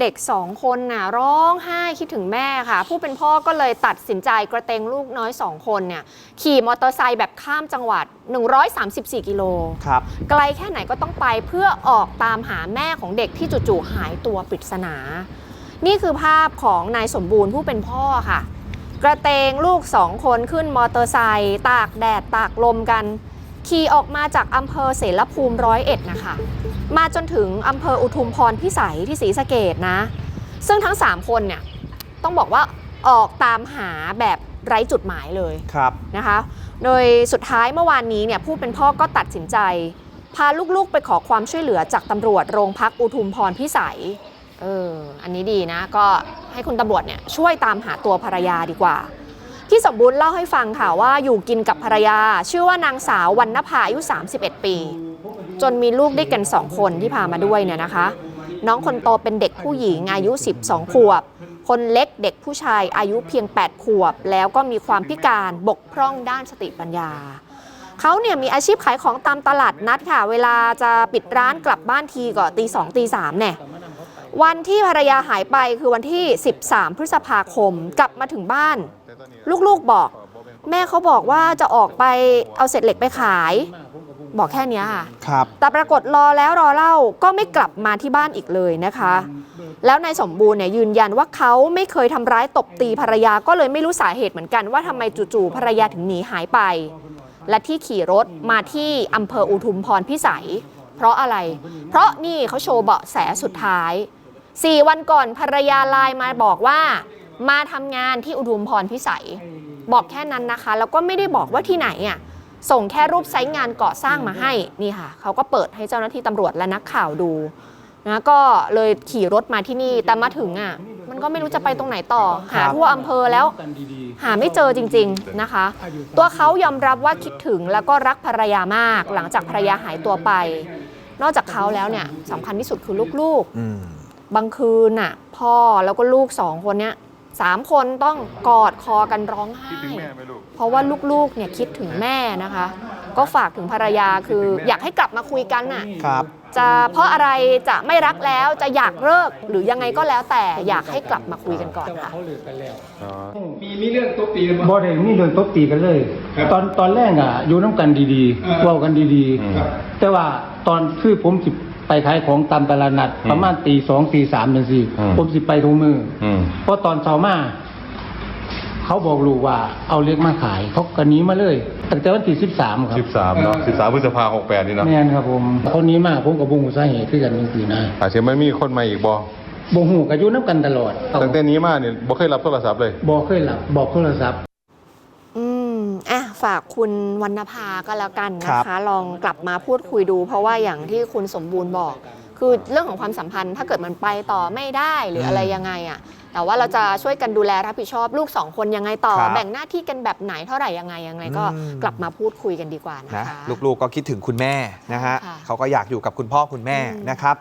เด็กสองคนน่ะร้องไห้คิดถึงแม่ค่ะ ผู้เป็นพ่อก็เลยตัดสินใจกระเตงลูกน้อยสองคนเนี่ยขี่มอเตอร์ไซค์แบบข้ามจังหวัด 134 กิโลครับไกลแค่ไหนก็ต้องไปเพื่อออกตามหาแม่ของเด็กที่จู่ๆหายตัวปริศนา นี่คือภาพของนายสมบูรณ์ผู้เป็นพ่อค่ะ กระเตงลูกสองคนขึ้นมอเตอร์ไซค์ตากแดดตากลมกัน ขี่ออกมาจากอำเภอเสรภูมิร้อยเอ็ดนะคะ มาจนถึงอำเภออุทุมพรพิสัยที่ศรีสะเกดนะ ซึ่งทั้ง 3 คนเนี่ยต้องบอกว่าออกตามหาแบบไร้จุดหมายเลยครับนะคะ โดยสุดท้ายเมื่อวานนี้เนี่ยผู้เป็นพ่อก็ตัดสินใจ พาลูกๆไปขอความช่วยเหลือจากตำรวจโรงพักอุทุมพรพิสัยเอออันนี้ดีนะก็ให้คุณตำรวจเนี่ยช่วยตามหาตัวภรรยาดีกว่า พี่สมบูรณ์เล่าให้ฟังค่ะว่าอยู่กินกับภรรยา ชื่อว่านางสาววรรณภาอายุ 31 ปี จนมีลูกด้วยกัน 2 คนที่พามาด้วยเนี่ยนะคะ น้องคนโตเป็นเด็กผู้หญิงอายุ 12 ขวบ คนเล็กเด็กผู้ชายอายุเพียง 8 ขวบ แล้วก็มีความพิการบกพร่องด้านสติปัญญาเขาเนี่ยมีอาชีพขายของตามตลาดนัดค่ะ เวลาจะปิดร้านกลับบ้านทีก็ตีสองตีสามเนี่ย วันที่ภรรยาหายไปคือวันที่ 13 พฤษภาคมกลับมาถึงบ้าน ลูกๆบอก แม่เขาบอกว่าจะออกไปเอาเศษเหล็กไปขาย บอกแค่เนี้ยค่ะครับแต่ปรากฏรอแล้วรอเล่าก็ไม่กลับมาที่บ้านอีกเลยนะคะ แล้วนายสมบูรณ์เนี่ยยืนยันว่าเขาไม่เคยทำร้ายตบตีภรรยาก็เลยไม่รู้สาเหตุเหมือนกันว่าทำไมจู่ๆภรรยาถึงหนีหายไป และที่ขี่รถมาที่อำเภออุทุมพรพิสัยเพราะอะไร เพราะนี่เขาโชว์เบาะแสสุดท้าย 4 วันก่อนภรรยาไลน์มาบอกว่า มาทำงานที่อุทุมพรพิสัย บอกแค่นั้นนะคะ แล้วก็ไม่ได้บอกว่าที่ไหนอะส่งแค่รูปไซต์งานก่อสร้างมาให้นี่ค่ะเขาก็เปิดให้เจ้าหน้าที่ตำรวจและนักข่าวดูนะก็เลยขี่รถมาที่นี่แต่มาถึงอะมันก็ไม่รู้จะไปตรงไหนต่อ หาทั่วอำเภอแล้ว หาไม่เจอจริง ๆนะคะ ตัวเขายอมรับว่าคิดถึงแล้วก็รักภรรยามาก หลังจากภรรยาหายตัวไป นอกจากเขาแล้วเนี่ยสำคัญที่สุดคือลูกๆ บางคืนน่ะ พ่อแล้วก็ลูกสองคนเนี้ยสามคนต้องกอดคอกันร้องไห้ คิดถึงแม่ไหมลูก เพราะว่าลูกๆเนี่ยคิดถึงแม่นะคะ ก็ฝากถึงภรรยาคืออยากให้กลับมาคุยกันน่ะ ครับ จะเพราะอะไรจะไม่รักแล้วจะอยากเลิกหรือยังไงก็แล้วแต่อยากให้กลับมาคุยกันก่อนค่ะเขาเลิกกันแล้วอ๋อมีมีเรื่องตบตีกันบ่ บ่ได้มีเรื่องตบตีกันเลย ครับตอนตอนแรกอะอยู่น้ำกันดีอ่าๆเว้ากันดีครับ ๆ แต่ว่าตอนคือผมสิ ไปขายของตามตลาดนัดอืมประมาณตีสองตีสามเป็นสี่อืมผมสิไปทุกมืออืมเพราะตอนเช้ามาเขาบอกลูกว่าเอาเล็กมาขายเขาก็หนีมาเลยตั้งแต่วันที่สิบสามครับสิบสามเนาะสิบสามพฤษภาหกแปดนี่เนาะแม่นครับผมคนนี้มากผมกับบุ้งสาเหตุคือกันจริงๆนะอาจจะไม่มีคนมาอีกบ่บงหูกับอยู่น้ำกันตลอดตั้งแต่นี้มาเนี่ยบ่เคยรับโทรศัพท์เลยบอกเคยหลับบอกโทรศัพท์อืมอะ ฝากคุณวรรณภาก็แล้วกันครันะบคะ ลองกลับมาพูดคุยดู เพราะว่าอย่างที่คุณสมบูรณ์บอก คือเรื่องของความสัมพันธ์ ถ้าเกิดมันไปต่อไม่ได้หรืออะไรยังไงอะแต่ว่าเราจะช่วยกันดูแลรับผิดชอบลูกสองคนยังไงต่อครับแบ่งหน้าที่กันแบบไหนเท่าไหร่ยังไงยังไง ก็อืมกลับมาพูดคุยกันดีกว่านะนะคะ ลูกๆก็คิดถึงคุณแม่นะฮะค่ะเขาก็อยากอยู่กับคุณพ่อคุณแม่อืมนะครับ